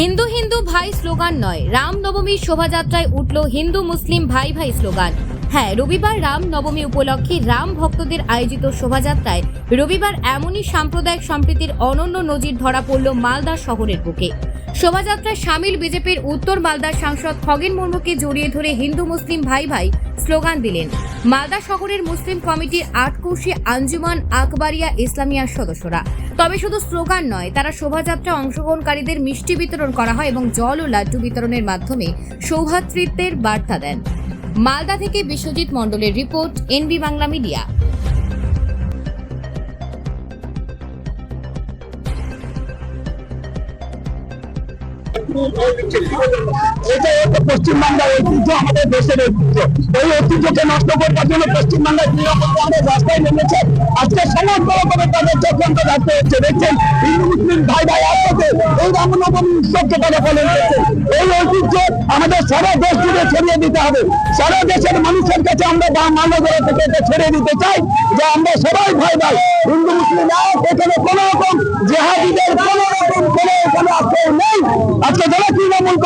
হিন্দু হিন্দু ভাই স্লোগান নয়, রাম নবমীর শোভাযাত্রায় উঠল হিন্দু মুসলিম ভাই ভাই স্লোগান। হ্যাঁ রবিবার রাম নবমী উপলক্ষে রাম ভক্তদের আয়োজিত শোভাযাত্রায় রবিবার এমনই সাম্প্রদায়িক সম্প্রীতির অনন্য নজির ধরা পড়ল মালদা শহরের বুকে। শোভাযাত্রায় সামিল বিজেপির উত্তর মালদার সাংসদ খগেন মুর্মুকে জড়িয়ে ধরে হিন্দু মুসলিম ভাই ভাই স্লোগান দিলেন। মালদা শহরের মুসলিম কমিটির আটকৌশী আঞ্জুমান আকবারিয়া ইসলামিয়ার সদস্যরা। তবে শুধু স্লোগান নয়, তারা শোভাযাত্রা অংশগ্রহণকারীদের মিষ্টি বিতরণ করা হয় এবং জল ও লাড্ডু বিতরণের মাধ্যমে সৌভাতৃত্বের বার্তা দেন। মালদা থেকে বিশ্বজিৎ মণ্ডলের রিপোর্ট, এনবি বাংলা মিডিয়া। পশ্চিমবাংলার ঐতিহ্য, আমাদের দেশের ঐতিহ্য। এই ঐতিহ্যকে নষ্ট করবার জন্য কংগ্রেস রাস্তায় নেমেছে আজকে সমস্ত রকমের দেখছেন হিন্দু মুসলিম ভাই ভাই একসাথে এই রামনবমী উৎসবকে তারা পালন করছে। এই ঐতিহ্য আমাদের সারা দেশ জুড়ে ছড়িয়ে দিতে হবে। সারা দেশের মানুষের কাছে আমরা মানবতা থেকে এটা ছড়িয়ে দিতে চাই যে আমরা সবাই ভাই ভাই হিন্দু, মুসলিম এক, এখানে কোনো রকম জেহাদিদের কোনো রকম কোনো এখানে আশ্রয় নেই আজকে যারা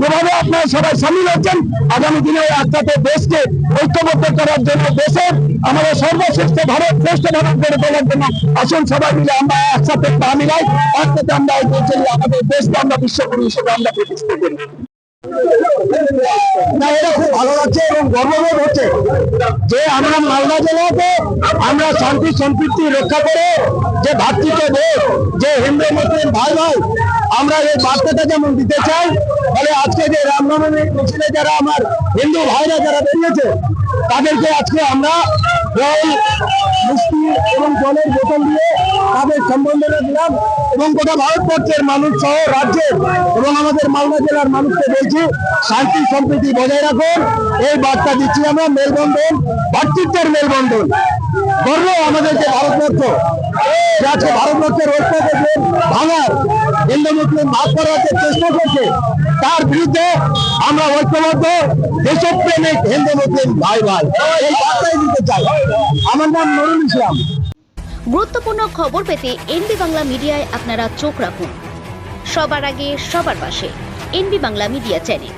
যেভাবে আপনারা সবাই সামিল হচ্ছেন, আগামী দিনে একসাথে দেশকে ঐক্যবদ্ধ করার জন্য দেশের আমাদের সর্বশ্রেষ্ঠ ভারত, শ্রেষ্ঠ ভারত গড়ে তোলার জন্য আসুন সবাই মিলে আমরা একসাথে পা মিলাই, একসাথে আমরা এগিয়ে চলি আমাদের দেশকে আমরা বিশ্বগুরু হিসেবে আমরা প্রতিষ্ঠা করি। ভাই ভাই আমরা এই বার্তাটা যেমন দিতে চাই আজকে যে রামনবমী মিছিলে যারা আমার হিন্দু ভাইরা যারা বেরিয়েছে, তাদেরকে আজকে আমরা জল মিষ্টি এবং জলের বোতল দিয়ে তাদের সম্বন্ধনা দিলাম এবং গোটা ভারতবর্ষের মানুষ সহ রাজ্যের এবং আমাদের মালদা জেলার মানুষকে বলছি, শান্তি সম্প্রীতি বজায় রাখুন। এই বার্তা দিচ্ছি আমরা, মেলবন্ধন, ভাতৃত্বের মেলবন্ধন। গর্ব আমাদেরকে ভারতবর্ষ। যে আজকে ভারতবর্ষের ভাঙার হিন্দু মুসলিম ভাগ করার চেষ্টা করছে, তার বিরুদ্ধে আমরা ঐক্যবদ্ধ দেশপ্রেমিক হিন্দু মুসলিম ভাই ভাই। এই বার্তাই দিতে চাই। আমার নাম নুরুল ইসলাম। গুরুত্বপূর্ণ খবর পেতে এনবি বাংলা মিডিয়ায় আপনারা চোখ রাখুন। সবার আগে, সবার পাশে এনবি বাংলা মিডিয়া চ্যানেল।